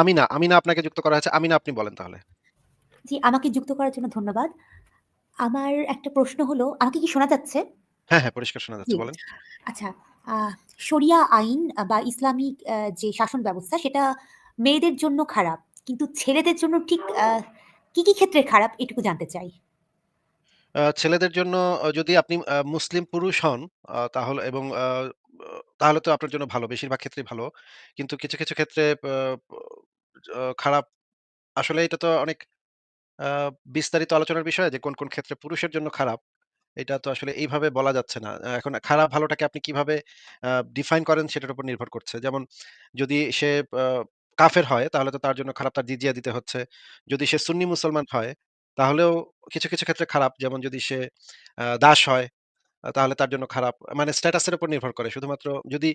আমিনা, আমিনা আপনাকে যুক্ত করা হয়েছে। আমিনা আপনি বলেন তাহলে। জি, আমাকে যুক্ত করার জন্য ধন্যবাদ। আমার একটা প্রশ্ন হলো আমাকে কি শোনা যাচ্ছে? হ্যাঁ, হ্যাঁ, পরিষ্কার শোনা যাচ্ছে। বলেন। আচ্ছা, শরিয়া আইন বা ইসলামিক যে শাসন ব্যবস্থা সেটা মেয়েদের জন্য খারাপ। কিন্তু ছেলেদের জন্য ঠিক কি, কি ক্ষেত্রে খারাপ এটুকু জানতে চাই? ছেলেদের জন্য যদি আপনি মুসলিম পুরুষ হন তাহলে এবং তাহলে তো আপনার জন্য ভালো। বেশিরভাগ ক্ষেত্রেই ভালো। কিন্তু কিছু, কিছু ক্ষেত্রে খারাপ আসলে এটা তো অনেক বিস্তারিত আলোচনার বিষয় যে কোন, কোন ক্ষেত্রে পুরুষের জন্য খারাপ। এটা তো আসলে এইভাবে বলা যাচ্ছে না। এখন খারাপ ভালোটাকে আপনি কীভাবে ডিফাইন করেন সেটার উপর নির্ভর করছে। যেমন যদি সে কাফের হয় তাহলে তো তার জন্য খারাপ তার জিজিয়া দিতে হচ্ছে। যদি সে সুন্নি মুসলমান হয় তাহলেও কিছু, কিছু ক্ষেত্রে খারাপ। যেমন যদি সে দাস হয় তাহলে তার জন্য খারাপ। মানে স্ট্যাটাস এর উপর নির্ভর করে। শুধুমাত্র যদি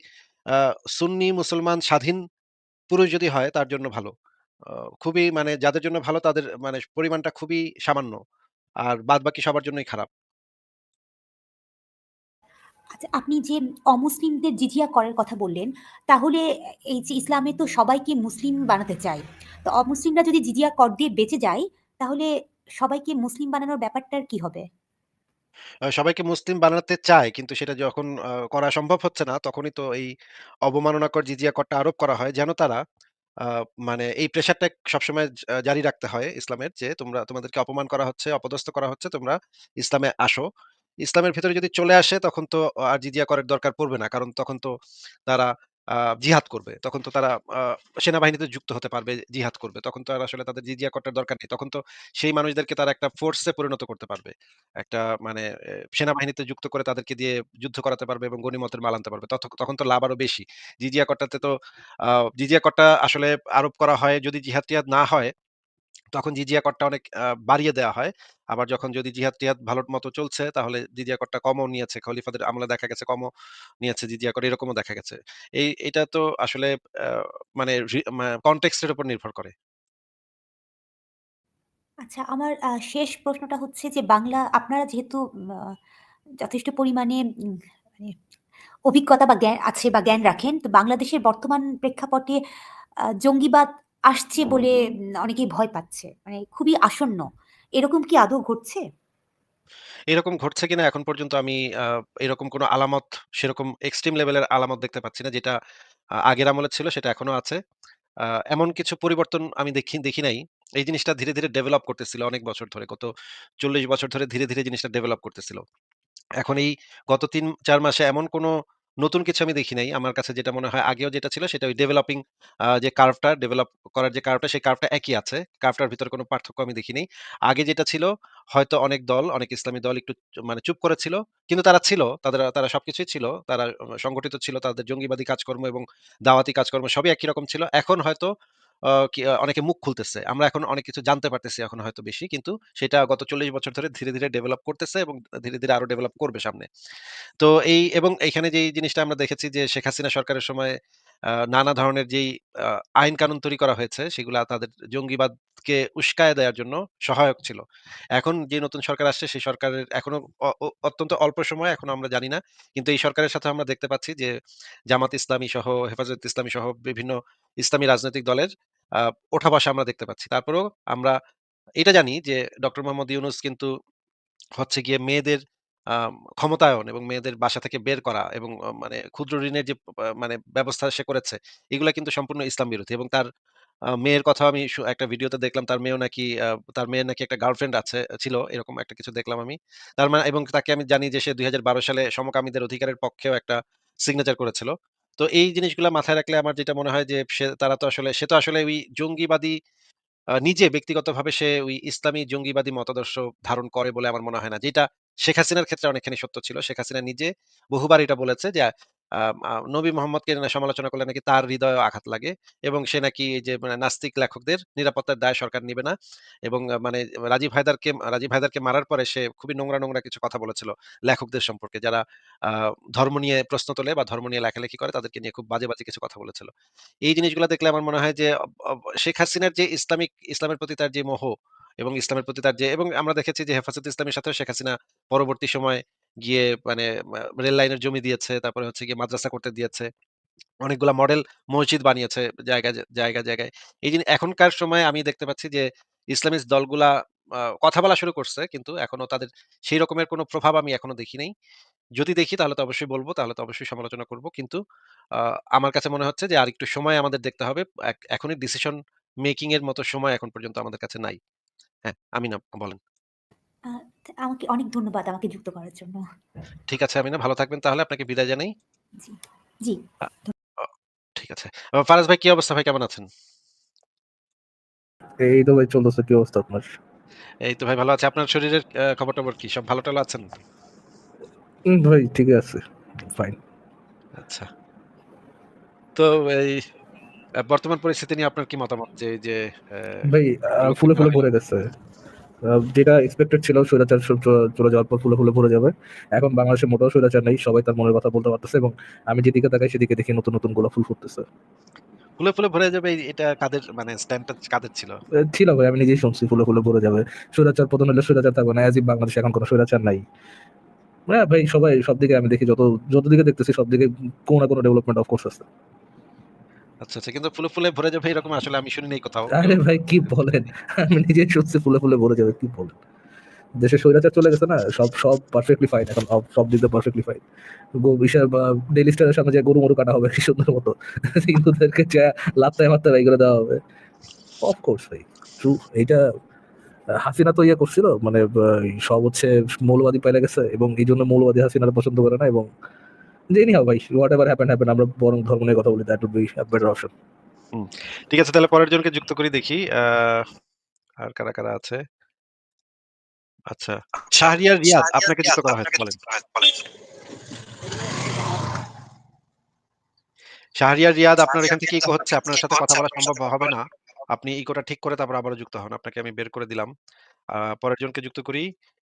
সুন্নি মুসলমান স্বাধীন পুরুষ যদি হয় তার জন্য ভালো। খুবই মানে যাদের জন্য ভালো তাদের মানে পরিমাণটা খুবই সামান্য। আর বাদবাকি সবার জন্যই খারাপ। আচ্ছা, আপনি যে অমুসলিমদের জিজিয়া করের কথা বললেন, তাহলে এই যে ইসলামে তো সবাইকে মুসলিম বানাতে চায়। তো অমুসলিমরা যদি জিজিয়া কর দিয়ে বেঁচে যায়, তাহলে সবাইকে মুসলিম বানানোর ব্যাপারটার কি হবে? সবাইকে মুসলিম বানাতে চায় কিন্তু সেটা যখন করা সম্ভব হচ্ছে না তখনই তো এই অবমাননাকর জিজিয়া করটা আরোপ করা হয় যেন তারা মানে এই প্রেশারটা সবসময় জারি রাখতে হয় ইসলামের যে তোমরা তোমাদেরকে অপমান করা হচ্ছে, অপদস্থ করা হচ্ছে, তোমরা ইসলামে আসো। ইসলামের ভেতরে যদি চলে আসে তখন তো আর জিজিয়া করের দরকার পড়বে না। কারণ তখন তো তারা জিহাদ করবে। তখন তো তারা সেনাবাহিনীতে যুক্ত হতে পারবে, জিহাদ করবে। তখন তো আর আসলে তাদের জিজিয়া করার দরকার নেই। তখন তো সেই মানুষদেরকে তারা একটা ফোর্সে পরিণত করতে পারবে। একটা মানে সেনাবাহিনীতে যুক্ত করে তাদেরকে দিয়ে যুদ্ধ করাতে পারবে এবং গণিমতের মাল আনতে পারবে। তখন তো লাভ আরও বেশি। জিজিয়া করটাতে তো জিজিয়া করটা আসলে আরোপ করা হয় যদি জিহাদ-টিহাদ না হয়, তখন জিজিয়া করটা অনেক বাড়িয়ে দেওয়া হয়। আবার যখন যদি জিহাদ-টিহাদ ভালো মতো চলছে তাহলে জিজিয়া করটা কমও নিয়েছে। খলিফাদের আমলে দেখা গেছে কমও নিয়েছে জিজিয়া কর এরকমও দেখা গেছে। এই এটা তো আসলে মানে রি মা কনটেক্সট এর উপর নির্ভর করে। আচ্ছা, আমার শেষ প্রশ্নটা হচ্ছে যে বাংলা আপনারা যেহেতু যথেষ্ট পরিমাণে মানে অভিজ্ঞতা বা জ্ঞান আছে বা জ্ঞান রাখেন। তো বাংলাদেশের বর্তমান প্রেক্ষাপটে জঙ্গিবাদ আসছে বলে অনেকেই ভয় পাচ্ছে। মানে খুবই আসন্ন। এরকম কি আদৌ ঘটছে? এরকম ঘটছে কিনা এখন পর্যন্ত আমি এরকম কোনো আলামত সেরকম এক্সট্রিম লেভেলের আলামত দেখতে পাচ্ছি না। যেটা আগের আমলে ছিল সেটা এখনও আছে। এমন কিছু পরিবর্তন আমি দেখি দেখি নাই। এই জিনিসটা ধীরে, ধীরে ডেভেলপ করতেছিল অনেক বছর ধরে। গত ৪০ বছর ধরে ধীরে, ধীরে জিনিসটা ডেভেলপ করতেছিল। এখন এই গত ৩-৪ মাসে এমন কোনো নতুন কিছু আমি দেখি নাই। আমার কাছে যেটা মনে হয় আগেও যেটা ছিল সেটা ওই ডেভেলপিং যে কার্ভটা ডেভেলপ করার যে কার্ভটা সেই কার্ভটা একই আছে। কার্ভটার ভিতরে কোনো পার্থক্য আমি দেখিনি। আগে যেটা ছিল হয়তো অনেক দল, অনেক ইসলামী দল একটু মানে চুপ করেছিল কিন্তু তারা ছিল। তাদের তারা সবকিছুই ছিল। তারা সংগঠিত ছিল। তাদের জঙ্গিবাদী কাজকর্ম এবং দাওয়াতি কাজকর্ম সবই একই রকম ছিল। এখন হয়তো অনেকে মুখ খুলতেছে। আমরা এখন অনেক কিছু জানতে পারতেছি এখন হয়তো বেশি। কিন্তু সেটা গত ৪০ বছর ধরে ধীরে, ধীরে ডেভেলপ করতেছে এবং ধীরে, ধীরে আরও ডেভেলপ করবে সামনে। তো এই এবং এইখানে যেই জিনিসটা আমরা দেখেছি যে শেখ হাসিনা সরকারের সময় নানা ধরনের যেই আইন কানুন তৈরি করা হয়েছে সেগুলা তাদের জঙ্গিবাদকে উস্কায় দেওয়ার জন্য সহায়ক ছিল। এখন যে নতুন সরকার আসছে সেই সরকারের এখনও অত্যন্ত অল্প সময় এখনও আমরা জানি না। কিন্তু এই সরকারের সাথে আমরা দেখতে পাচ্ছি যে জামাত ইসলামী সহ, হেফাজত ইসলামী সহ বিভিন্ন ইসলামী রাজনৈতিক দলের আ ওঠা-বসা আমরা দেখতে পাচ্ছি। তারপরেও আমরা এটা জানি যে ডক্টর মোহাম্মদ ইউনুস কিন্তু হচ্ছে গিয়ে মেয়েদের ক্ষমতায়ন এবং মেয়েদের বাসা থেকে বের করা এবং মানে ক্ষুদ্র ঋণের যে মানে ব্যবস্থা সে করেছে, এগুলো কিন্তু সম্পূর্ণ ইসলাম বিরোধী এবং তার মেয়ের কথাও আমি একটা ভিডিওতে দেখলাম তার মেয়েও নাকি তার মেয়ের নাকি একটা গার্লফ্রেন্ড আছে ছিল এরকম একটা কিছু দেখলাম আমি। তার মানে এবং তাকে আমি জানি যে সে ২০১২ সালে সমকামীদের অধিকারের পক্ষেও একটা সিগনেচার করেছিল। তো এই জিনিসগুলো মাথায় রাখলে আমার যেটা মনে হয় যে সে তারা তো আসলে সে তো আসলে ওই জঙ্গিবাদী আহ, নিজে ব্যক্তিগতভাবে সে ওই ইসলামী জঙ্গিবাদী মতাদর্শ ধারণ করে বলে আমার মনে হয় না। যেটা শেখ হাসিনার ক্ষেত্রে অনেকখানি সত্য ছিল। শেখ হাসিনা নিজে বহুবার এটা বলেছে যে নবী মোহাম্মদকে সমালোচনা করলে নাকি তার হৃদয়েও আঘাত লাগে এবং সে নাকি যে মানে নাস্তিক লেখকদের নিরাপত্তার দায় সরকার নিবে না এবং মানে রাজীব হায়দারকে রাজীব হায়দারকে মারার পরে সে খুবই নোংরা, নোংরা কিছু কথা বলেছিল লেখকদের সম্পর্কে যারা ধর্ম নিয়ে প্রশ্ন তোলে বা ধর্ম নিয়ে লেখালেখি করে তাদেরকে নিয়ে খুব বাজে, বাজে কিছু কথা বলেছিল। এই জিনিসগুলো দেখলে আমার মনে হয় যে শেখ হাসিনার যে ইসলামিক ইসলামের প্রতি তার যে মোহ এবং ইসলামের প্রতি তার যে এবং আমরা দেখেছি যে হেফাজত ইসলামের সাথে শেখ হাসিনা পরবর্তী সময়ে গিয়ে মানে রেল লাইনের জমি দিয়েছে। তারপরে হচ্ছে গিয়ে মাদ্রাসা করতে দিয়েছে। অনেকগুলা মডেল মসজিদ বানিয়েছে জায়গায়, জায়গায়, জায়গায়। এই জিনি এখনকার সময় আমি দেখতে পাচ্ছি যে ইসলামিক দলগুলা কথা বলা শুরু করছে কিন্তু এখনও তাদের সেই রকমের কোনো প্রভাব আমি এখনও দেখি নাই। যদি দেখি তাহলে তো অবশ্যই বলব তাহলে তো অবশ্যই সমালোচনা করব। কিন্তু আমার কাছে মনে হচ্ছে যে আরেকটু সময় আমাদের দেখতে হবে। এখনই ডিসিশন মেকিং এর মতো সময় এখন পর্যন্ত আমাদের কাছে নাই। হ্যাঁ, আমিনা বলেন। আমাকে অনেক ধন্যবাদ আমাকে যুক্ত করার জন্য। ঠিক আছে আমিনা ভালো থাকবেন তাহলে আপনাকে বিদায় জানাই। জি, জি। ঠিক আছে। ফারাজ ভাই কি অবস্থা ভাই কেমন আছেন? এই তো ভাই চলতেছে। কি অবস্থা আপনার? এই তো ভাই ভালো আছি। আপনার শরীরের খবর-টবর কি? সব ভালো-টালো আছেন? ভাই ঠিক আছে। ফাইন। আচ্ছা। তো এই বর্তমান পরিস্থিতি নিয়ে আপনার কি মতামত? যে এই যে ভাই ফুলে, ফুলে? ভরে গেছে। যেটা এক্সপেক্টেড ছিল স্বৈরাচার চলে যাওয়ার পর ফুলে, ফুলে ভরে যাবে। এখন বাংলাদেশে মোটেও স্বৈরাচার নেই। সবাই তার মনের কথা বলতে পারতেছে এবং আমি যেদিকে তাকাই সেদিকে দেখি নতুন, নতুন গোলাপ ফুল ফুটতেছে। ফুলে, ফুলে ভরে যাবে এটা কাদের মানে স্ট্যান্ডটা কাদের ছিল? ছিল ভাই আমি নিজেই শুনছি ফুলে, ফুলে ভরে যাবে। স্বৈরাচার পতন হলে স্বৈরাচার থাকবে না। অ্যাজ ইফ বাংলাদেশে এখন কোন স্বৈরাচার নাই। হ্যাঁ ভাই সবাই সবদিকে আমি দেখি যত যতদিকে দেখতেছি সবদিকে কোন না কোন ডেভেলপমেন্ট অফ কোর্স আছে। আচ্ছা, আচ্ছা। কিন্তু ফুলে, ফুলে ভরে যাবে এরকম আসলে আমি শুনি নাই কোথাও। আরে ভাই কি বলেন? আমি শুনছি ফুলে, ফুলে ভরে যাবে। কি বলেন? দেশে স্বৈরাচার চলে গেছে না? সব সব পারফেক্টলি ফাইন এখন সব দিক দিয়ে পারফেক্টলি ফাইন। স্টারের সামনে যে গরু-মরু কাটা হবে কি সুন্দর মতো। হিন্দুদেরকে যা লাত্তায় মারতে বাই করে দেওয়া হবে। অফ কোর্স ভাই। ট্রু হাসিনা তো ইয়ে করছিল মানে সব হচ্ছে মৌলবাদী পাইলা গেছে এবং এই জন্য মৌলবাদী হাসিনারে পছন্দ করে না এবং এনিহাউ ভাই হোয়াট এভার হ্যাপেন্ড হ্যাপেন্ড আমরা বরং ধর্ম নিয়ে কথা বলি that would be a better option. ঠিক আছে তাহলে পরের জনকে যুক্ত করি দেখি। আর কারা, কারা আছে? আচ্ছা। শাহরিয়ার রিয়াদ আপনাকে যুক্ত করা হয়েছে বলেন। শাহরিয়ার রিয়াদ আপনার এখান থেকে ইকো হচ্ছে। আপনার সাথে কথা বলা সম্ভব হবে না। আপনি ইকোটা ঠিক করে তারপর আবার যুক্ত হন। আপনাকে আমি বের করে দিলাম। পরের জনকে যুক্ত করি।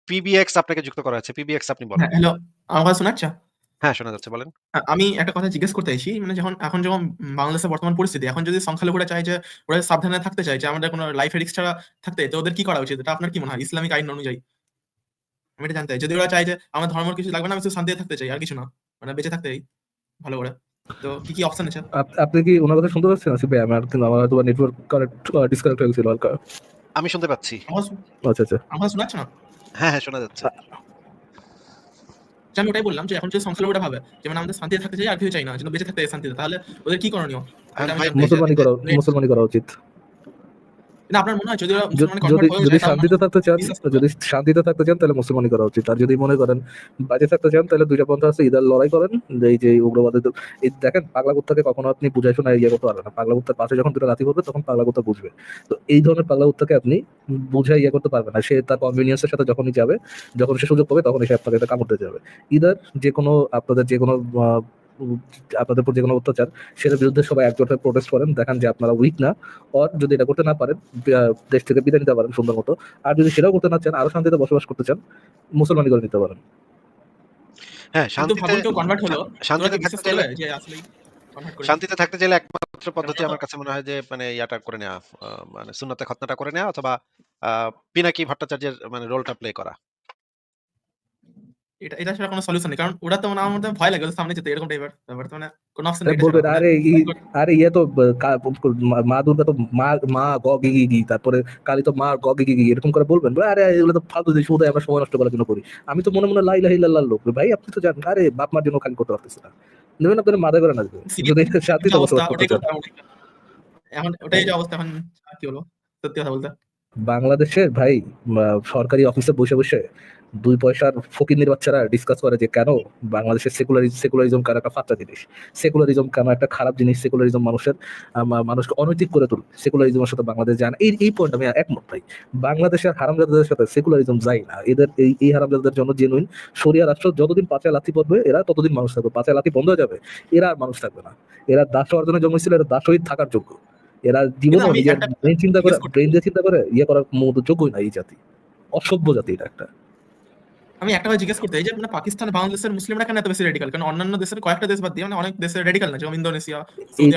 পিবিএক্স আপনাকে যুক্ত করা হয়েছে। পিবিএক্স আপনি বলেন। হ্যাঁ, হ্যালো। আমার কথা শোনা যাচ্ছে? হ্যাঁ, শোনা যাচ্ছে বলেন। আ আমি একটা কথা জিজ্ঞেস করতে চাইছি। মানে যখন এখন যখন বাংলাদেশের বর্তমান পরিস্থিতি, এখন যদি সংখ্যালঘুরা চায় যে ওরা সাবধানে থাকতে চায় যে আমাদের কোন লাইফ রিস্ক ছাড়া থাকতে, তো ওদের কি করা উচিত? এটা আপনার কি মনে হয় ইসলামিক আইন অনুযায়ী? আমি এটা জানতে চাই। যদি ওরা চায় যে আমার ধর্মের কিছু লাগবে না, আমি শুধু শান্তিতে থাকতে চাই। আর কিছু না। মানে বেঁচে থাকতে চাই ভালো করে। তো কি, কি অপশন আছে? আপ আপনি কি উনার কথা শুনতে পাচ্ছেন আসিফ ভাই? আমার কিন্তু আমার হয়তোবা নেটওয়ার্ক কানেক্ট ডিসকানেক্ট হয়ে গেছিল হালকা। আমি শুনতে পাচ্ছি। আমার আচ্ছা, আচ্ছা। আমার শোনা যাচ্ছে না? হ্যাঁ, হ্যাঁ শোনা যাচ্ছে। যে আমি ওটাই বললাম যে এখন যদি সংখ্যালঘুরা ভাবে যে মানে আমাদের শান্তিতে থাকতে চাই আর কিছু চাই না। যেন বেঁচে থাকতে চাই শান্তিতে। তাহলে ওদের কি করণীয়? মুসলমানি করা মুসলমানি করা উচিত। আপনার মনে হয় যদি য যদি শান্তিতে থাকতে চান যদি শান্তিতে থাকতে চান তাহলে মুসলমানি করা উচিত। আর যদি মনে করেন বাঁচে থাকতে চান তাহলে ২ টা পন্থা আছে। ইদার লড়াই করেন যে এই যে উগ্রবাদের দেখেন পাগলা কুত্তাকে কখনো আপনি বুঝায় শোনায় ইয়ে করতে পারবেন না। পাগলা কুত্তার পাশে যখন ২ টা লাথি পড়বে তখন পাগলা কুত্তা বুঝবে। তো এই ধরনের পাগলা কুত্তাকে আপনি বুঝায় ইয়ে করতে পারবেন না। সে তার কনভেনিয়েন্স এর সাথে যখনই যাবে, যখন সে সুযোগ পাবে তখনই সে আপনাকে এটা কামড় দিয়ে যাবে। ইদার যেকোনো আপনাদের যেকোনো আ উম আপনাদের উপর যেকোনো অত্যাচার সেটার বিরুদ্ধে সবাই একজোট হয়ে প্রোটেস্ট করেন। দেখান যে আপনারা উইক না। অর যদি এটা করতে না পারেন দেশ থেকে বিদায় নিতে পারেন সুন্দর মতো। আর যদি সেটাও করতে না চান, আরও শান্তিতে বসবাস করতে চান, মুসলমানি করে নিতে পারেন। হ্যাঁ, শান্তিতে থাকতে চাইলে যে একমাত্র পদ্ধতি আমার কাছে মনে হয় যে মানে ইয়াটা করে নেওয়া। মানে সুন্নতে খতনাটা করে নেওয়া অথবা পিনাকি ভট্টাচার্যের মানে রোলটা প্লে করা। এটা এটা ছাড়া কোন সলিউশন নেই। কারণ ওরা তো মানে আমার মধ্যে ভয় লাগে সামনে যেতে এরকম টাইপের ব্যাপার। তো মানে কোন অপশন নেই এটা ছাড়া। বলবেন মানে আরে আরে ইয়ে তো মা মা দুর্গা তো মা মা গ গি গি গি তারপরে কালী তো মা গ গি গি গি এরকম করে বলবেন। আরে এগুলো তো ফালতু জিনিস শুধু আমরা সময় নষ্ট করার জন্য করি। আমি তো মনে, মনে লা ইলাহা ইল্লাল্লাহ লোক। ভাই আপনি তো জানেন আরে বাপ মার জন্য খালি করতে পারতেছে না। নেবেন আপনার মাথায় করে নাচবে। যদি হবে। এখন ওটাই যে অবস্থা এখন কি বলব? সত্যি কথা বলতে। বাংলাদেশের ভাই সরকারি অফিসে বসে, বসে ২ পয়সার ফকিন্নির বাচ্চারা ডিসকাস করে যে কেন বাংলাদেশের সেকুলারি সেকুলারিজম কেন একটা ফাত্রা জিনিস। সেকুলারিজম কেন একটা খারাপ জিনিস। সেকুলারিজম মানুষের মানুষকে অনৈতিক করে তোলে। সেকুলারিজমের সাথে বাংলাদেশ যায় না। এই এই পয়েন্ট আমি একমত ভাই। বাংলাদেশের হারামজাদাদের সাথে সেকুলারিজম যায় না। এদের এই এই হারামজাদাদের জন্য জেনুইন শরিয়া রাষ্ট্র যতদিন পাঁচায় লাথি পড়বে এরা ততদিন মানুষ থাকবে। পাঁচায় লাথি বন্ধ হয়ে যাবে, এরা আর মানুষ থাকবে না। এরা দাস হওয়ার জন্য জন্মেছিল, এরা দাস হয়েই থাকার যোগ্য। এরা নিজের একটা চিন্তা করে ব্রেইন দিয়ে চিন্তা করে ইয়ে করার মতো যোগ্যই না এই জাতি। অসভ্য জাতি এটা একটা। আমি একটা জিজ্ঞেস করতে চাই যে মানে পাকিস্তান, বাংলাদেশের মুসলিমরা কেন এত বেশি রেডিকাল? কারণ অন্যান্য দেশের কয়েকটা দেশ বাদ দিয়ে মানে অনেক দেশে রেডিকাল না। যেমন ইন্দোনেশিয়া, এই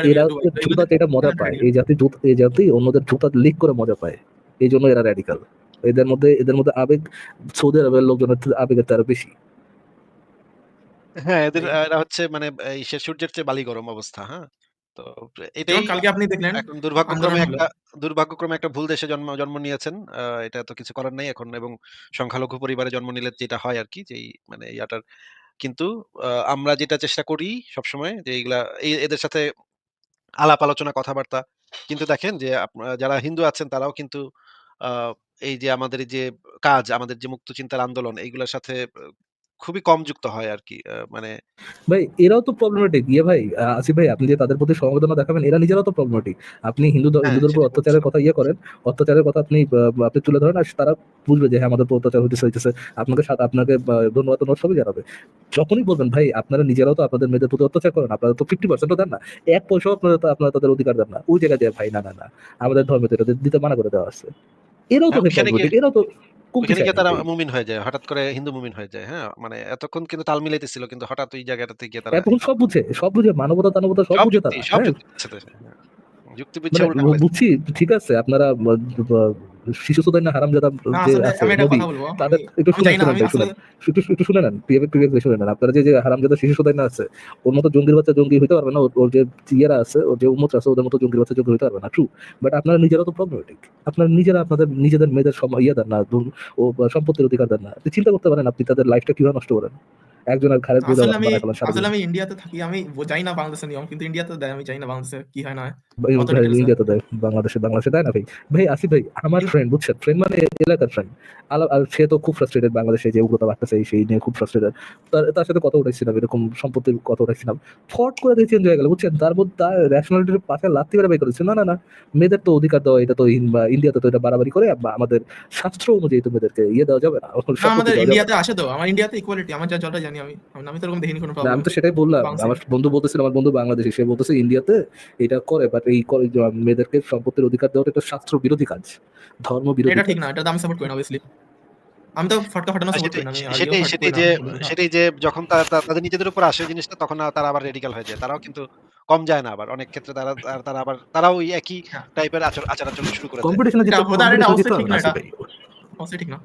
জুতাতে এটা মজা পায়। এই জাতি জুত এই জাতি অন্যদের জুতা লিক করে মজা পায়। এইজন্য এরা র‍্যাডিকাল। এদের মধ্যে এদের মধ্যে আবেগ সৌদি আরবের লোকজনের আবেগের আরও বেশি। হ্যাঁ, এদের এরা হচ্ছে মানে এই সূর্যের চেয়ে বালি গরম অবস্থা, হ্যাঁ? তো এটাই কালকে আপনি দেখলেন এখন দুর্ভাগ্যক্রমে একটা দুর্ভাগ্যক্রমে একটা ভুল দেশে জন্ম জন্ম নিয়েছেন। এটা তো কিছু করার নাই এখন এবং সংখ্যালঘু পরিবারে জন্ম নিলে যেটা হয় আরকি যেই মানে ইয়াটার কিন্তু আমরা যেটা চেষ্টা করি সবসময় যে এইগুলা এদের সাথে আলাপ আলোচনা কথাবার্তা। কিন্তু দেখেন যে যারা হিন্দু আছেন তারাও কিন্তু এই যে আমাদের যে কাজ, আমাদের যে মুক্ত চিন্তার আন্দোলন এইগুলার সাথে খুবই কম যুক্ত হয় আরকি। আ মানে ভাই এরাও তো প্রবলেমেটিক। ইয়ে ভাই আসিফ ভাই আপনি যে তাদের প্রতি সমবেদনা দেখাবেন এরা নিজেরাও তো প্রবলেমেটিক। আপনি হিন্দু হ্যাঁ, হিন্দুদের উপর অত্যাচারের কথা ইয়ে করেন, অত্যাচারের কথা আপনি আপনি তুলে ধরেন আর তারা বুঝবে যে হ্যাঁ, আমাদের উপর অত্যাচার হইতেছে, হইতেছে। আপনাকে সাথে আপনাকে ধন্যবাদ, ধন্যবাদ সবই জানাবে। যখনই বলবেন ভাই আপনারা নিজেরাও তো আপনাদের মেয়েদের প্রতি অত্যাচার করেন। আপনারা তো 50% ও দেন না। এক পয়সাও আপনারা তা আপনারা তাদের অধিকার দেন না। ওই জায়গায় যেয়ে ভাই না, না, না। আমাদের ধর্মে তো এটা দিতে মানা করে দেওয়া আছে। এরাও তো হ্যাঁ। এরাও তো কমতি ওইখানে গিয়ে তারা। মুমিন হয়ে যায়। হঠাৎ করে হিন্দু মুমিন হয়ে যায়। হ্যাঁ? মানে এতক্ষণ কিন্তু তাল মিলাইতেছিল কিন্তু হঠাৎ ওই জায়গাটাতে গিয়ে তারা এখন সব বুঝে, সব বুঝে মানবতা, তানবতা সব সব বুঝে তারা। বুঝছে মানে। বুঝছি ঠিক আছে আপনারা শিশু হারামজাদা না যে আছে নবী কথা বলব। আমি তাদের একটু না আসলে শুনেন। একটু একটু শুনে নেন। শুনে নেন। আপনারা যে, যে হারামজাদা শিশু সুদাইনা আছে ওর মতো জঙ্গির বাচ্চা জঙ্গি হইতে পারবে না। ওর যে ইয়েরা আছে, ওর যে উম্মত আছে ওদের মতো জঙ্গির বাচ্চা জঙ্গি হইতে পারবে না। ট্রু। বাট আপনারা নিজেরাও তো প্রবলেমেটিক। আপনারা নিজেরা আপনাদের নিজেদের মেয়েদের ইয়ে দেন না, ও সম্পত্তির অধিকার দেন না। আপনি চিন্তা করতে পারেন আপনি তাদের লাইফটা কীভাবে নষ্ট করেন। একজনের ঘাড়ের বোঝা আসলে আমি আসলে আমি ইন্ডিয়াতে থাকি। আমি জানি না বাংলাদেশের নিয়ম। কিন্তু ইন্ডিয়াতে দেয়। আমি জানি না বাংলাদেশে কি হয় না ইন্ডিয়াতে দেয়। বাংলাদেশে বাংলাদেশে দেয় না ভাই। ভাই আসিফ ভাই আমার ফ্রেন্ড বুঝছেন? ফ্রেন্ড মানে এলাকার ফ্রেন্ড। আর সে তো খুব ফ্রাস্ট্রেটেড বাংলাদেশে যে উগ্রতা বাড়তেছে সেই নিয়ে খুব ফ্রাস্ট্রেটেড। তার তার সাথে কথা উঠাইছিলাম এরকম সম্পত্তির কথা উঠাইছিলাম। ফট করে দিয়ে চেঞ্জ হয়ে গেল বুঝছেন? তার মধ্যে তার রেশনালিটির পাশে লাথি মেরে বের করে না, না, না। মেয়েদের তো অধিকার দেওয়া এটা তো ইন্ডিয়াতে তো এটা বাড়াবাড়ি করে আমাদের শাস্ত্র অনুযায়ী তো মেয়েদেরকে ইয়ে দেওয়া যাবে না। আমাদের ইন্ডিয়াতে। আসে তো। আমার ইন্ডিয়াতে ইকুয়ালিটি। আমার যা যতটা জানি আমি। আমি তো এরকম দেখিনি কোনো প্রবলেম। আমি তো সেটাই বললাম। আমার বন্ধু বলতেছিল আমার বন্ধু বাংলাদেশী। সে বলতেছে ইন্ডিয়াতে এটা করে বাট এই করে মেয়েদেরকে সম্পত্তির অধিকার দেওয়াটা এটা শাস্ত্র বিরোধী কাজ। ধর্ম বিরোধী এটা ঠিক না। এটা আমি সাপোর্ট করি না আমি তো ফটকা ফাটানো আর সাপোর্ট করি না। সেটাই সেটাই যে সেটাই যে যখন তা তা তাদের নিজেদের উপর আসে জিনিসটা তখন তারা আবার রেডিক্যাল হয়ে যায়। তারাও কিন্তু কম যায় না আবার। অনেক ক্ষেত্রে তারা তারা তারা আবার তারাও একই হ্যাঁ। টাইপের আচর আচার-আচরণ শুরু করে। কম্পিটিশনে অবশ্যই ঠিক না এটা। ঠিক না।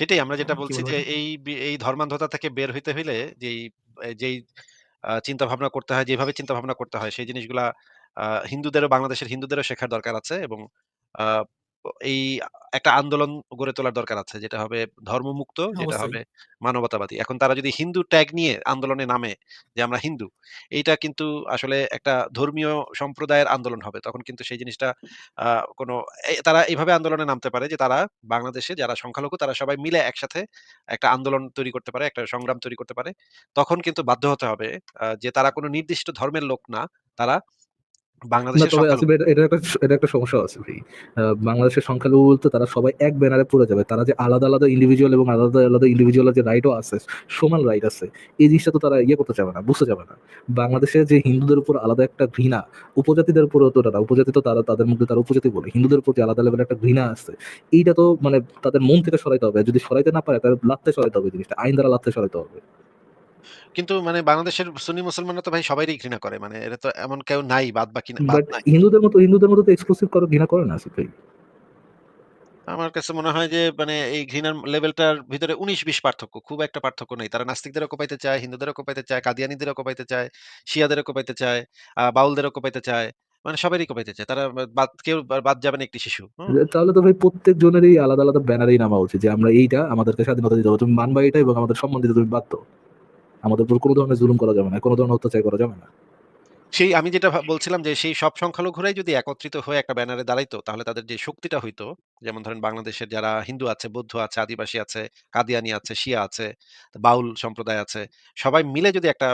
সেটাই আমরা যেটা কি বলছি যে? এই বি এই ধর্মান্ধতা থেকে বের হইতে হইলে যেই যেই চিন্তা ভাবনা করতে হয়, যেভাবে চিন্তা ভাবনা করতে হয় সেই জিনিসগুলা আহ, হিন্দুদেরও বাংলাদেশের হিন্দুদেরও শেখার দরকার আছে এবং আ এই একটা আন্দোলন গড়ে তোলার দরকার আছে। যেটা হবে ধর্মমুক্ত, যেটা অবশ্যই। হবে মানবতাবাদী। এখন তারা যদি হিন্দু ট্যাগ নিয়ে আন্দোলনে নামে যে আমরা হিন্দু, এইটা কিন্তু আসলে একটা ধর্মীয় সম্প্রদায়ের আন্দোলন হবে। তখন কিন্তু সেই জিনিসটা আ কোনো এ তারা এভাবে আন্দোলনে নামতে পারে যে তারা বাংলাদেশে যারা সংখ্যালঘু তারা সবাই মিলে একসাথে একটা আন্দোলন তৈরি করতে পারে, একটা সংগ্রাম তৈরি করতে পারে। তখন কিন্তু বাধ্য হতে হবে আ যে তারা কোনো নির্দিষ্ট ধর্মের লোক না। তারা বাংলাদেশের। এটা এটা একটা এটা একটা সমস্যা আছে ভাই। বাংলাদেশের সংখ্যালঘু বলতে তারা সবাই এক ব্যানারে পড়ে যাবে। তারা যে আলাদা, আলাদা ইন্ডিভিজুয়াল এবং আলাদা, আলাদা ইন্ডিভিজুয়ালের যে রাইটও আছে, সমান রাইট আছে। এই জিনিসটা তো তারা ইয়ে করতে চাবে না, বুঝতে চাবে না। বাংলাদেশে যে হিন্দুদের উপর আলাদা একটা ঘৃণা, উপজাতিদের উপর তো না। উপজাতি তো তারা তাদের মধ্যে তারা উপজাতি বলে। হিন্দুদের প্রতি আলাদা লেভেলের একটা ঘৃণা আছে। এইটা তো মানে তাদের মন থেকে সরাইতে হবে। যদি সরাইতে না পারে তাহলে লাথে সরাইতে হবে জিনিসটা। আইন দ্বারা লাথে সরাইতে হবে। কিন্তু মানে বাংলাদেশের সুন্নি মুসলমানরা তো ভাই সবাইরই ঘৃণা করে। মানে এটা তো এমন কেউ নাই বাদ বাকি না বাট। হিন্দুদের মতো হিন্দুদের মতো তো এক্সক্লুসিভ কারও ঘৃণা করে না আসিফ ভাই। আমার কাছে মনে হয় যে মানে এই ঘৃণার লেভেলটার ভিতরে ১৯-২০ পার্থক্য। খুব একটা পার্থক্য নেই। তারা নাস্তিকদেরও কোপাইতে চায়, হিন্দুদেরও কোপাইতে চায়, কাদিয়ানীদেরও কোপাইতে চায়, শিয়াদেরও কোপাইতে চায়, বাউলদেরও কোপাইতে চায়। মানে সবারই কোপাইতে চায়। তারা বাদ কেউ বাদ যাবে না একটি শিশু। তাহলে তো ভাই প্রত্যেক জনেরই আলাদা, আলাদা ব্যানারেই নামা উচিত যে আমরা এইটা আমাদেরকে স্বাধীনতা দিতে হবে। তুমি মানবা এটা এবং আমাদের সম্মান দিতে তুমি বাধ্য। আমাদের উপর কোনো ধরনের জুলুম করা যাবে না। কোনো ধরনের অত্যাচার করা যাবে না। সেই আমি যেটা বলছিলাম যে সেই সব সংখ্যালঘুরাই যদি একত্রিত হয়ে একটা ব্যানারে দাঁড়াইতো তাহলে তাদের যে শক্তিটা হইতো, যেমন ধরেন বাংলাদেশের যারা হিন্দু আছে, বৌদ্ধ আছে, আদিবাসী আছে, কাদিয়ানী আছে, শিয়া আছে, বাউল সম্প্রদায় আছে। সবাই মিলে যদি একটা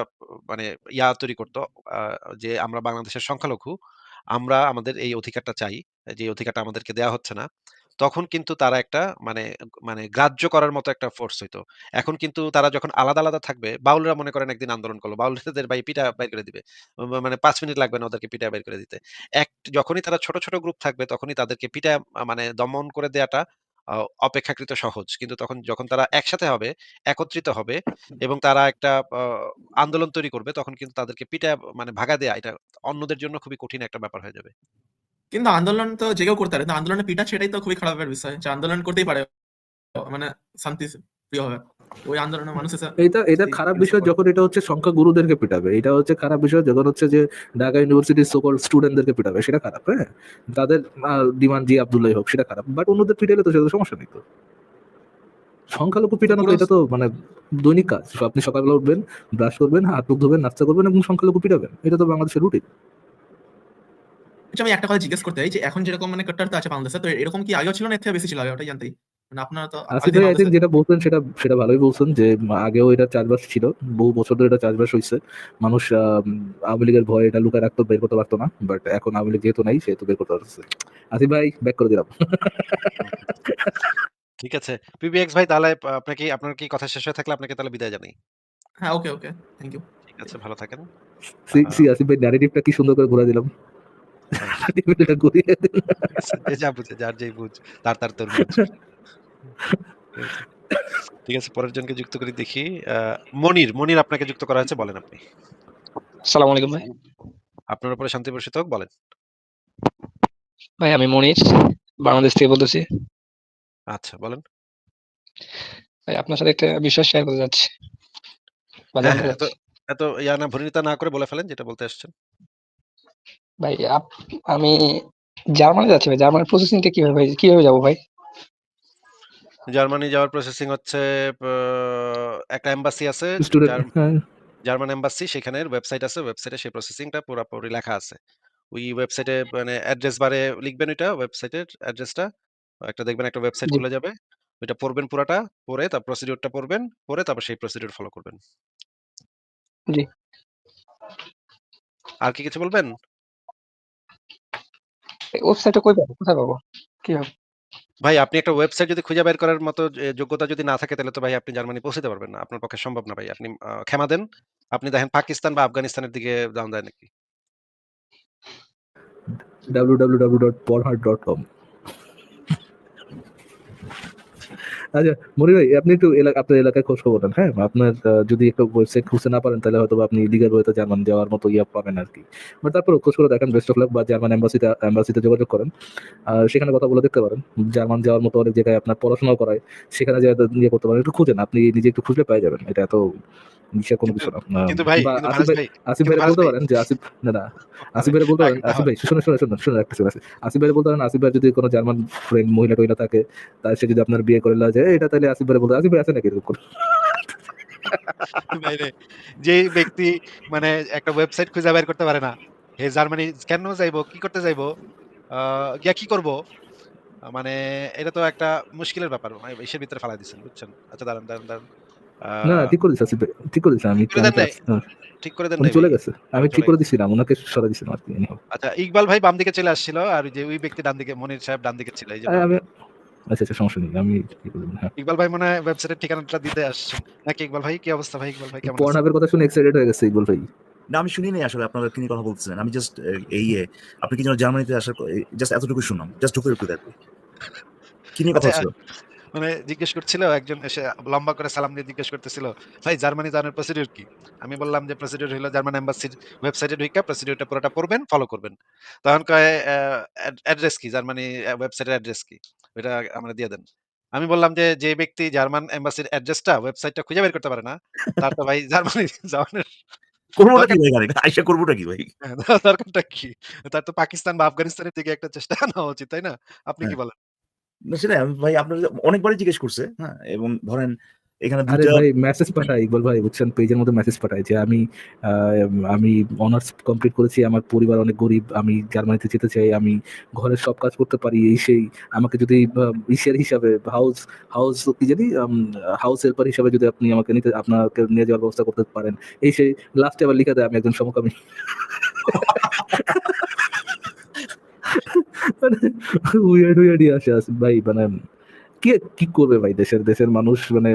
মানে ইয়া তৈরি করতো যে আমরা বাংলাদেশের সংখ্যালঘু, আমরা আমাদের এই অধিকারটা চাই। যে অধিকারটা আমাদেরকে দেয়া হচ্ছে না। তখন কিন্তু তারা একটা মানে মানে গ্রাহ্য করার মতো একটা ফোর্স হইতো। এখন কিন্তু তারা যখন আলাদা, আলাদা থাকবে, বাউলরা মনে করেন একদিন আন্দোলন করল বাউলদের ভাই পিটায় বাইর করে দিবে। মানে ৫ মিনিট লাগবে না ওদেরকে পিটায় বের করে দিতে। এক যখনই তারা ছোট, ছোট গ্রুপ থাকবে তখনই তাদেরকে আ মানে দমন করে দেওয়াটা অপেক্ষাকৃত সহজ। কিন্তু তখন যখন তারা একসাথে হবে, একত্রিত হবে এবং তারা একটা আন্দোলন তৈরি করবে তখন কিন্তু তাদেরকে পিটায় মানে ভাগা দেয়া এটা অন্যদের জন্য খুবই কঠিন একটা ব্যাপার হয়ে যাবে। কিন্তু আন্দোলন তো যে কেউ করতে পারে। কিন্তু আন্দোলনে পিটা সেটাই তো খুবই খারাপের বিষয়। যে আন্দোলন করতেই পারে। মানে শান্তি প্রিয়ভাবে। ওই আন্দোলনের মানুষ এটা এটা খারাপ বিষয় যখন এটা হচ্ছে সংখ্যা গুরুদেরকে পিটাবে এটা হচ্ছে খারাপ বিষয় যখন হচ্ছে যে ঢাকা ইউনিভার্সিটির সকল স্টুডেন্টদেরকে পিটাবে সেটা খারাপ হ্যাঁ তাদের ডিমান্ড জি আব্দুল্লাহ হোক সেটা খারাপ বাট অন্যদের পিটালে তো সেটা সমস্যা নেই তো সংখ্যালঘু পিটানো তো এটা তো মানে দৈনিক কাজ আপনি সকালবেলা উঠবেন ব্রাশ করবেন হাত মুখ ধোবেন নাস্তা করবেন এবং সংখ্যালঘু পিটাবেন এটা তো বাংলাদেশের রুটিন আচ্ছা আমি একটা কথা জিজ্ঞেস করতে চাই যে এখন যেরকম মানে কট্টারতা আছে বাংলাদেশে তো এরকম কি আগেও ছিল না? এর থেকে বেশি ছিল আগে ওটাই জানতেই মানে তো যেটা বলছেন সেটা সেটা ভালোই বলছেন যে আগেও এটা চাষবাস ছিল বহু বছর ধরে এটা চাষবাস হয়েছে মানুষ আওয়ামী লীগের ভয়ে এটা লুকায় রাখতো বের করতে পারতো না বাট এখন আওয়ামী লীগ যেহেতু নাই সেহেতু বের করতে পারছে আসিফ ভাই ব্যাক করে দিলাম। ঠিক আছে। পিবিএক্স ভাই তাহলে আপনাকে আপনার কি কথা শেষ হয়ে থাকলে আপনাকে তাহলে বিদায় জানাই। হ্যাঁ ওকে ওকে থ্যাংক ইউ ঠিক আছে, ভালো থাকেন। সি সি আসিফ ভাই ন্যারেটিভটা কি সুন্দর করে ঘুরে দিলাম। ঘুরিয়ে। ঠিক আছে, যে যা বুঝে, যার যেই বুঝ, তার তার তরমুজ। ঠিক আছে, পরের জনকে যুক্ত করি দেখি। মনির, মনির আপনাকে যুক্ত করা হয়েছে বলেন আপনি। আসসালামু আলাইকুম ভাই। আপনার উপরে শান্তি বর্ষিত হোক বলেন। ভাই আমি মনির বাংলাদেশ থেকে বলতেছি। আচ্ছা বলেন। ভাই আপনার সাথে একটা বিষয় শেয়ার করতে যাচ্ছি। হ্যাঁ, হ্যাঁ, এত এত ইয়া না ভনিতা না করে বলে ফেলেন যেটা বলতে আসছেন। ভাই আমি জার্মানি যাচ্ছি ভাই। জার্মানির প্রসেসিংটা কীভাবে ভাই কীভাবে যাব ভাই? জার্মানি যাওয়ার প্রসেসিং হচ্ছে একটা এম্বাসি আছে হ্যাঁ, জার্মান এম্বাসি সেখানের ওয়েবসাইট আছে। ওয়েবসাইটে সেই প্রসেসিংটা পুরাপুরি লেখা আছে। ওই ওয়েবসাইটে মানে অ্যাড্রেস বারে লিখবেন ওইটা ওয়েবসাইটের অ্যাড্রেসটা। একটা দেখবেন একটা ওয়েবসাইট। খুলে যাবে। ওইটা পড়বেন পুরাটা, পড়ে তার প্রসিডিউরটা পড়বেন, পড়ে তারপর সেই প্রসিডিউর ফলো করবেন। জি। আর কি কিছু বলবেন? এই কই পাবো? কোথায় পাবো? কীভাবে? ভাই আপনি একটা ওয়েবসাইট যদি খুঁজে বের করার মতো যোগ্যতা যদি না থাকে তাহলে তো ভাই আপনি জার্মানি পৌঁছতে পারবেন না। আপনার পক্ষে সম্ভব না ভাই। আপনি ক্ষমা দেন। আপনি দেখেন পাকিস্তান বা আফগানিস্তানের দিকে দাম দেয় নাকি? www.pornhub.com আচ্ছা মনি ভাই, আপনি একটু এলাকা, আপনার এলাকায় খোঁজ খবর নেন হ্যাঁ? আপনার যদি একটু ওয়েবসাইট খুঁজতে না পারেন, তাহলে হয়তো আপনি লিগাল ওয়েতে জার্মান যাওয়ার মতো ইয়ে পাবেন আর কি। বাট তারপর খোঁজ করে দেখেন বেস্ট অফ লাক বা জার্মান এম্বাসিতে এম্বাসিতে যোগাযোগ করেন। আর সেখানে কথা বলে দেখতে পারেন, জার্মান যাওয়ার মতো অনেক জায়গায় আপনার পড়াশোনাও করায়, সেখানে যে ইয়ে করতে পারেন, একটু খুঁজেন, আপনি নিজে একটু খুঁজলে পেয়ে যাবেন, এটা এত বিশেষ কোনো কিছু না কিন্তু ভাই আসিফ ভাই আসিফ ভাই বলতে পারেন যে আসিফ না না আসিফ ভাই বলতে পারেন আসিফ ভাই শুনুন শুনুন শুনুন শুনুন একটা সেকেন্ড আসিফ ভাই বলতে পারেন আসিফ ভাই যদি কোনো জার্মান ফ্রেন্ড মহিলা টহিলা থাকে তার সে যদি আপনার বিয়ে করে এটা তাহলে আসিফ ভাই বলতে আসিফ ভাই আছে নাকি এরকম করে? যেই ব্যক্তি মানে একটা ওয়েবসাইট খুঁজে বের করতে পারে না। হে জার্মানি কেন যাইবো? কি করতে যাইবো? গিয়া কি করব? মানে এটা তো একটা মুশকিলের ব্যাপার। ইসের ভিতরে ফালায় দিছেন, বুঝছেন? আচ্ছা দাঁড়ান, দাঁড়ান, দাঁড়ান। না ঠিক করে ভাই ঠিক করে দিচ্ছে আমি ঠিক করে দেন? হ্যাঁ, চলে গেছে আমি ঠিক করে দিছিলাম ওনাকে সরাই দিছিলাম আর কি আচ্ছা ইকবাল ভাই বাম দিকে চলে আসছিল আর ওই যে ওই ব্যক্তি ডান দিকে মনির সাহেব ডান দিকে ছিল। এইজন্য আরে আমি আচ্ছা আচ্ছা সমস্যা নেই আমি হ্যাঁ ইকবাল ভাই মনে হয় ওয়েবসাইটের ঠিকানাটা দিতে আসছেন। নাকি ইকবাল ভাই? কি অবস্থা ভাই? ইকবাল ভাই কেমন আছেন? পর্নহাবের কথা শুনে এক্সাইটেড হয়ে গেছে ইকবাল ভাই না আমি শুনি নাই আসলে আপনারা কি কথা বলতেছেন আমি জাস্ট এই এ, আপনি কি যেন জার্মানিতে আসার জাস্ট এতটুকু শুনলাম জাস্ট ঢুকে ঢুকে দেখো কি নিয়ে কথা আচ্ছা হচ্ছিল মানে জিজ্ঞেস করছিল একজন এসে লম্বা করে সালাম দিয়ে জিজ্ঞেস করতেছিল ভাই জার্মানি যাওয়ার প্রসিডিউর কি? আমি বললাম যে প্রসিডিউর হলো জার্মান এম্বাসির ওয়েবসাইটে ঢুকে প্রসিডিউরটা পুরোটা পড়বেন ফলো করবেন। তখন কয় অ্যাড্রেস কি? জার্মানি ওয়েবসাইটের অ্যাড্রেস কি? ওইটা আমরা দিয়ে দেন। আমি বললাম যে যে ব্যক্তি জার্মান এম্বাসির অ্যাড্রেসটা ওয়েবসাইটটা খুঁজে বের করতে পারে না তার তো ভাই জার্মানি যাওয়ার করবোটা কি ভাই এখানে? আইসা করবোটা কি ভাই? দরকারটা কি? তার তো পাকিস্তান বা আফগানিস্তানের দিকে একটা চেষ্টা নেওয়া উচিত তাই না? আপনি কি হ্যাঁ। বলেন? না সেটাই আমি ভাই আপনার অনেকবারই জিজ্ঞেস করছে হ্যাঁ এবং ধরেন এখানে আরে ভাই মেসেজ পাঠাই ইকবাল ভাই বুঝছেন পেজের মধ্যে মেসেজ পাঠাই যে আমি আমি অনার্স কমপ্লিট করেছি আমার পরিবার অনেক গরিব আমি জার্মানিতে যেতে চাই আমি ঘরের সব কাজ করতে পারি এই সেই আমাকে যদি ইসের হিসাবে হাউস হাউস কি জানি হাউস হেল্পার হিসাবে যদি আপনি আমাকে নিতে আপনাকে নিয়ে যাওয়ার ব্যবস্থা করতে পারেন এই সেই লাস্টে আবার লিখে দেয় আমি একজন সমকামী। মানে উইয়ার্ড উইয়ার্ডই আসে আসে ভাই মানে কে কি করবে ভাই দেশের দেশের মানুষ মানে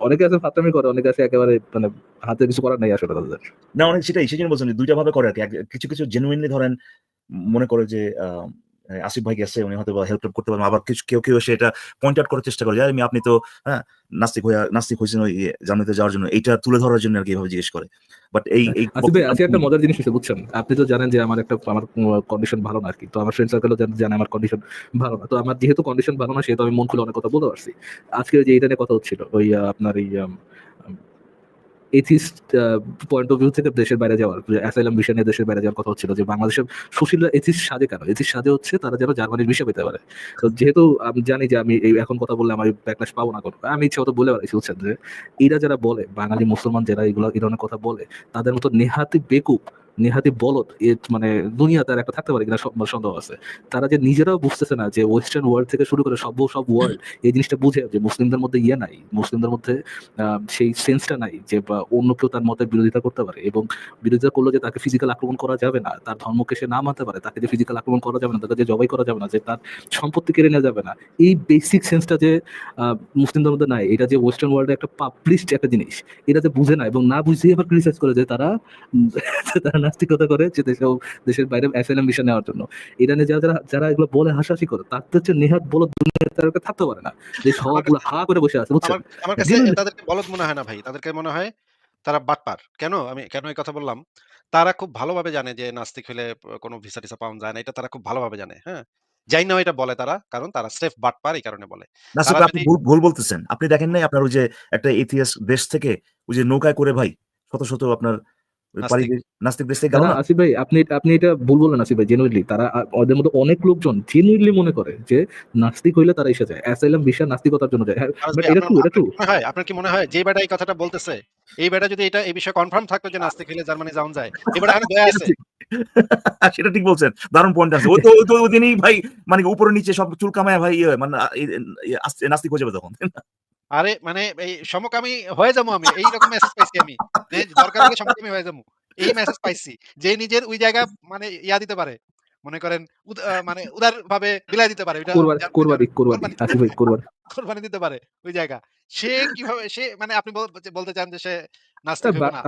অনেকে আছে ফাতামি করে অনেকে আছে একেবারে মানে হাতে কিছু করার নাই আসলে তাদের। না অনেক সেটাই সেই জন্য বলছেন দুইটা ভাবে করে আর কি। কিছু কিছু জেনুইনলি ধরেন মনে করে যে আহ, আসিফ ভাই গেছে উনি হয়তো হেল্প করতে পারেন আবার কিছু কেউ কেউ সেটা পয়েন্ট আউট করার চেষ্টা করে যে আমি আপনি তো হ্যাঁ নাস্তিক হয়ে নাস্তিক হয়েছেন ওই ইয়ে, জার্মানিতে যাওয়ার জন্য। এইটা তুলে ধরার জন্য আর কি এভাবে জিজ্ঞেস করে। বাট এই এই আজকে একটা মজার জিনিস হচ্ছে বুঝছেন? আপনি তো জানেন যে আমার একটা আমার কন্ডিশন ভালো না আর কি তো আমার ফ্রেন্ড সার্কেলও জানে আমার কন্ডিশন ভালো না। তো আমার যেহেতু কন্ডিশন ভালো না সেহেতু আমি মন খুলে অনেক কথা বলতে পারছি। আজকে যে এটা নিয়ে কথা হচ্ছিল ওই আপনার এই এথিস্ট পয়েন্ট অফ ভিউ থেকে দেশের বাইরে যাওয়ার অ্যাসাইলাম ভিসা দেশের বাইরে যাওয়ার কথা হচ্ছিল যে বাংলাদেশের সুশীলরা এথিস সাজে কেন? এথিস সাজে হচ্ছে তারা যেন জার্মানির ভিসা পেতে পারে। তো যেহেতু আমি জানি যে আমি এই এখন কথা বললে আমি ব্যাকলাশ পাবো না কোনো। আমি ইচ্ছা মতো বলে বেড়াইছি, বুঝছেন? যে এরা যারা বলে, বাঙালি, মুসলমান যারা এগুলো, এই ধরনের কথা বলে, তাদের মতো নেহাতি বেকুব নেহাতি বলদ, এ মানে দুনিয়া তার একটা থাকতে পারে কিনা সব- সন্দেহ আছে। তারা যে নিজেরাও বুঝতেছে না যে ওয়েস্টার্ন ওয়ার্ল্ড থেকে শুরু করে সব সব ওয়ার্ল্ড এই জিনিসটা বুঝে যে মুসলিমদের মধ্যে ইয়ে নাই, মুসলিমদের মধ্যে সেই সেন্সটা নাই যে, বা অন্য কেউ তার মতের বিরোধিতা করতে পারে এবং বিরোধিতা করলে যে তাকে ফিজিক্যাল আক্রমণ করা যাবে না, তার ধর্মকে সে না মানতে পারে, তাকে যে ফিজিক্যাল আক্রমণ করা যাবে না, তাকে যে জবাই করা যাবে না, যে তার সম্পত্তি কেড়ে নেওয়া যাবে না, এই বেসিক সেন্সটা যে মুসলিমদের মধ্যে নাই, এটা যে ওয়েস্টার্ন ওয়ার্ল্ডে একটা পাবলিশড একটা জিনিস, এটা যে বুঝে না এবং না বুঝিয়ে আবার ক্রিটিসাইজ করে যে তারা তারা নাস্তিকতা করে যে দেশে দেশের বাইরে অ্যাসাইলাম ভিসা নেওয়ার জন্য নিয়ে যারা যারা যারা এগুলো বলে হাসাহাসি করে তাদের হচ্ছে নেহাত বলে দুনিয়া তার থাকতে পারে না যে সবগুলো হা করে বসে আছে বুঝছেন আমার কাছে তাদেরকে বলদ মনে হয় না ভাই। তাদেরকে মনে হয় তারা বাটপার। কেন? আমি কেন এই কথা বললাম? তারা খুব ভালোভাবে জানে যে নাস্তিক হলে কোনো ভিসা-টিসা পাওয়া যায় না। এটা তারা খুব ভালোভাবে জানে। হ্যাঁ? জাইন্নাও এটা বলে তারা। কারণ তারা স্রেফ বাটপার এই কারণে বলে। তারা আপনি ভুল ভুল বলতেছেন আপনি দেখেন নাই আপনার ওই যে একটা ইতিহাস দেশ থেকে ওই যে নৌকায় করে ভাই শত শত আপনার ওই পাড়ি নাস্তিক। দিয়ে- নাস্তিক দেশ থেকে গেল না না? আসিফ ভাই আপনি আপনি এটা ভুল বললেন আসিফ ভাই জেনুইনলি তারা ওদের মধ্যে অনেক লোকজন জেনুইনলি মনে করে যে নাস্তিক হইলে তারা এসে যায়। অ্যাসাইলাম ভিসা নাস্তিকতার জন্য যায়। হ্যাঁ এটা আপনার ট্রু এটা ট্রু কি মনে হয়? আপনার কি মনে হয়? যে বেটা এই কথাটা বলতেছে, এই বেটা যদি এটা এই বিষয়ে কনফার্ম থাকতো যে নাস্তিক হইলে জার্মানি যায়, দয়া সেটা আছে। ঠিক সেটা ঠিক বলছেন। দারুণ পয়েন্ট আছে। ওই তো ওই তো ওই দিনই ভাই মানে উপরে নিচে সব চুল কামায় ভাই ইয়ে মানে নাস্তিক হয়ে যাবে তখন আরে মানে এই সমকামী হয়ে যাব আমি। এই রকম মেসেজ পাইছি আমি। যে দরকার হলে সমকামী হয়ে যাব। এই মেসেজ পাইছি। যে নিজের ওই জায়গা মানে ইয়া দিতে পারে। মনে করেন মানে উদার ভাবে বিলাই দিতে পারে। কুরবানি। কোরবানি কোরবানি আসিফ ভাই কোরবানি কোরবানি দিতে পারে ওই জায়গা। সে কীভাবে সে মানে আপনি বলতে চান যে সে?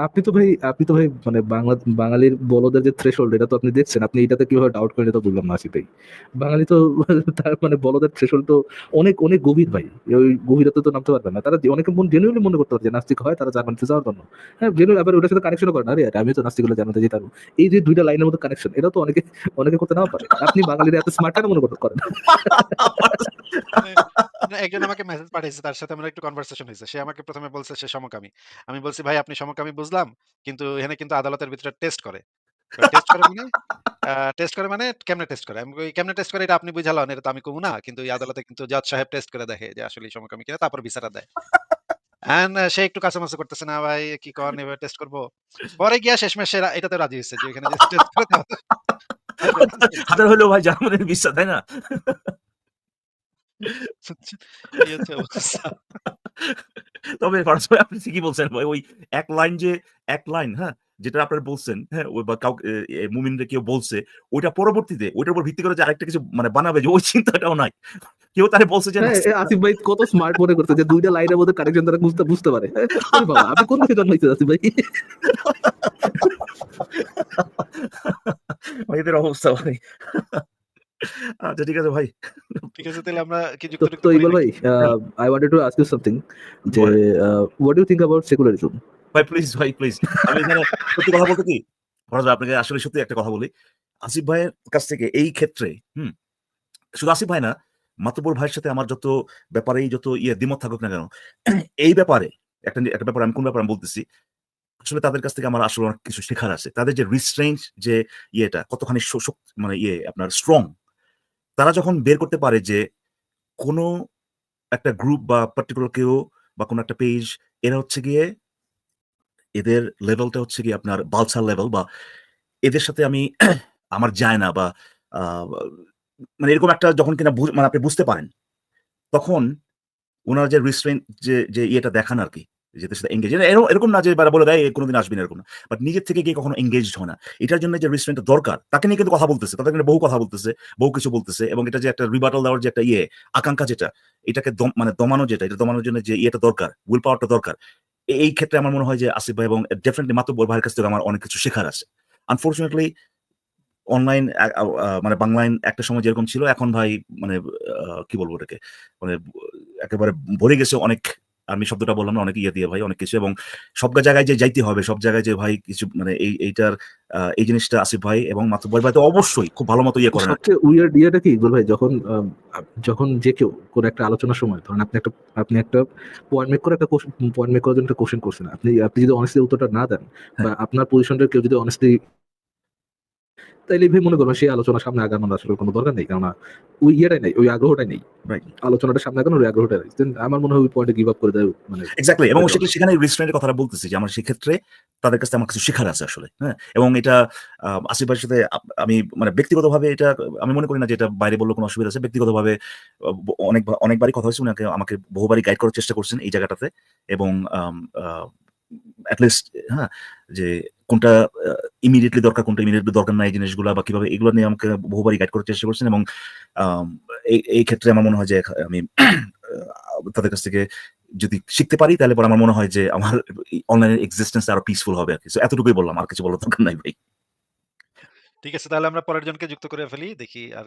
আপনি তো ভাই আপনি তো ভাই মানে বাংলা বাঙালির বলদের যে থ্রেশহোল্ড এটা তো আপনি দেখছেন। আপনি এটাতে কীভাবে ডাউট করেন এটা বুঝলাম না ভাই বাঙালি তো তার মানে বলদের থ্রেশহোল্ড তো অনেক অনেক গভীর ভাই। ওই গভীরতা তো নামতে পারবে না। তারা অনেকে মন জেনুইনলি মনে করতে পারে যে নাস্তিক হয় তারা জার্মানিতে যাওয়ার জন্য। হ্যাঁ জেনুইন আবার ওটার সাথে কানেকশনও করে না। আরে আরে আমি তো নাস্তিক হলে জার্মানিতে যেতাম। এই যে দুইটা লাইনের মধ্যে কানেকশন এটা তো অনেকে অনেকে করতে নাও পারে। আপনি বাঙালিরা এত স্মার্ট কেন মনে করতে করেন মানে মানে একজন আমাকে মেসেজ পাঠিয়েছে, তার সাথে আমার একটু কনভারসেশন হয়েছে। সে আমাকে ১ম এ বলছে, সে সমকামী। আমি বলছি, ভাই, আপনি সমকামী বুঝলাম। কিন্তু এখানে কিন্তু আদালতের ভিতরে টেস্ট করে। টেস্ট করে মানে টেস্ট করে মানে কেমনে টেস্ট করে? আমি কেমনে টেস্ট করে এটা আপনি বুঝা লন। এটা তো আমি কমু না। কিন্তু আদালতে কিন্তু জজ সাহেব টেস্ট করে দেখে যে আসলেই সমকামী কিনা, তারপর ভিসাটা দেয়। অ্যান্ড সে একটু কাঁচামাচি করতেছে, না ভাই, কি কন এভাবে টেস্ট করব পরে গিয়া শেষমেশ সে এটাতে রাজি হয়েছে যে এখানে টেস্ট করে হাজার হলেও ভাই জার্মানির বিশ্বাস তাই না এই হচ্ছে অবস্থা। তবে ফারাজ ভাই আপনি ঠিকই বলছেন ভাই ওই এক লাইন যে এক লাইন হ্যাঁ যেটা আপনারা বলছেন হ্যাঁ ওই বা কাউকে মুমিনরা কেউ বলছে ওইটা পরবর্তীতে ওইটার উপর ভিত্তি করে যে আরেকটা কিছু মানে বানাবে যে ওই চিন্তাটাও নাই। কেউ তারে বলছে যে হ্যাঁ, আসিফ ভাই কত স্মার্ট মনে করছে যে দুইটা লাইনের মধ্যে কানেকশন তারা বুঝতে বুঝতে পারে। আরে বাবা আপনি কোন দেশে জন্মাইছেন আসিফ ভাই? ভাই এদের অবস্থা ভাই। আচ্ছা ঠিক আছে ভাই। ঠিক আছে তাহলে আমরা কি তো ইকবাল ভাই I wanted to ask you something যে what do think about secularism ভাই প্লিজ ভাই প্লিজ আমি এখানে সত্যি কথা বলতে কি? ফরাজ ভাই আপনাকে আসলে সত্যি একটা কথা বলি। আসিফ ভাইয়ের কাছ থেকে এই ক্ষেত্রে হুম শুধু আসিফ ভাই না মাতবর ভাইয়ের সাথে আমার যত ব্যাপারেই যত ইয়ে দ্বিমত থাকুক না কেন এই ব্যাপারে একটা একটা ব্যাপারে আমি কোন ব্যাপারে আমি বলতেছি আসলে তাদের কাছ থেকে আমার আসলে অনেক কিছু শেখার আছে। তাদের যে রিস্ট্রেঞ্জ যে ইয়েটা কতখানি মানে ইয়ে আপনার স্ট্রং তারা যখন বের করতে পারে যে কোনো একটা গ্রুপ বা পার্টিকুলার কেউ বা কোনো একটা পেজ এরা হচ্ছে গিয়ে এদের লেভেলটা হচ্ছে গিয়ে আপনার বালসার লেভেল বা এদের সাথে আমি আমার যায় না বা মানে এরকম একটা যখন কিনা মানে আপনি বুঝতে পারেন, তখন ওনার যে রিস্ট্রেন্ট যে যে ইয়েটা দেখান আর কি যেদের সাথে এঙ্গেজ এরকম না যে বলে দেয় কোনোদিন আসবে না, এরকম না। বাট নিজের থেকে গিয়ে কখনো এঙ্গেজ হয় না। এটার জন্য যে রিস্ট্রেন্টটা দরকার, তাকে নিয়ে কিন্তু কথা বলতেছে। তাদের বহু কথা বলতেছে, বহু কিছু বলতেছে। এবং এটা যে একটা রিবাটল দেওয়ার যে একটা ইয়ে আকাঙ্ক্ষা যেটা, এটাকে মানে দমানো যেটা, এটা দমানোর জন্য যে ইয়েটা দরকার উইল পাওয়ারটা দরকার। এই ক্ষেত্রে আমার মনে হয় যে আসিফ ভাই এবং ডেফিনেটলি মাতব্বর ভাইয়ের কাছ থেকে আমার অনেক কিছু শেখার আছে। আনফর্চুনেটলি অনলাইন মানে বাংলাইন একটা সময় যেরকম ছিল, এখন ভাই মানে কি বলব এটাকে মানে একেবারে ভরে গেছে অনেক আমি শব্দটা বললাম না অনেক ইয়ে দিয়ে ভাই অনেক কিছু এবং সব জায়গায় যে যাইতে হবে সব জায়গায় যে ভাই কিছু মানে এই এইটার এই জিনিসটা আসিফ ভাই এবং মাতুব্বর ভাই ভাই তো অবশ্যই খুব ভালো মতো ইয়ে করেন সবচেয়ে উইয়ার্ড ইয়েটা কি ইকবাল ভাই যখন যখন যে কেউ কোনো একটা আলোচনার সময় ধরেন আপনি একটা আপনি একটা পয়েন্ট মেক করে একটা পয়েন্ট মেক করার জন্য একটা কোশ্চেন করছেন আপনি আপনি যদি অনেস্টলি উত্তরটা না দেন বা আপনার পজিশনটা কেউ যদি অনেস্টলি তাইলে ভাই মনে করবেন সেই আলোচনা সামনে আগানোর আসলে কোনো দরকার নেই কেননা ওই ইয়েটাই নেই ওই আগ্রহটাই নেই। আলোচনাটা সামনে আগানোর ওই আগ্রহটা নেই। আমার মনে হয় ওই পয়েন্টে গিভ আপ করে দেয় মানে এক্স্যাক্টলি এবং। সেটা সেখানে রেস্টুরেন্টের কথাটা বলতেছি যে আমার সেক্ষেত্রে তাদের কাছে আমার কিছু শেখার আছে আসলে হ্যাঁ? এবং এটা ভাইয়ের সাথে আমি মানে ব্যক্তিগতভাবে এটা আমি মনে করি না যে এটা বাইরে বললে কোনো অসুবিধা আছে। ব্যক্তিগতভাবে অনেক অনেকবারই কথা হয়েছে উনাকে আমাকে বহুবারই গাইড করার চেষ্টা করছেন এই জায়গাটাতে এবং অ্যাটলিস্ট হ্যাঁ যে কোনটা ইমিডিয়েটলি দরকার, কোনটা ইমিডিয়েটলি দরকার নাই জিনিসগুলো বা কীভাবে এগুলো নিয়ে আমাকে বহুবারই গাইড করার চেষ্টা করছেন এবং এই ক্ষেত্রে আমার মনে হয় যে, আমি তাদের কাছ থেকে যদি শিখতে পারি তাহলে পরে আমার মনে হয় যে আমার অনলাইনের এক্সিস্টেন্স আরও পিসফুল হবে আর কি। এতটুকুই বললাম, আর কিছু বলার দরকার নাই ভাই। ঠিক আছে, তাহলে আমরা পরের জনকে যুক্ত করে ফেলি, দেখি আর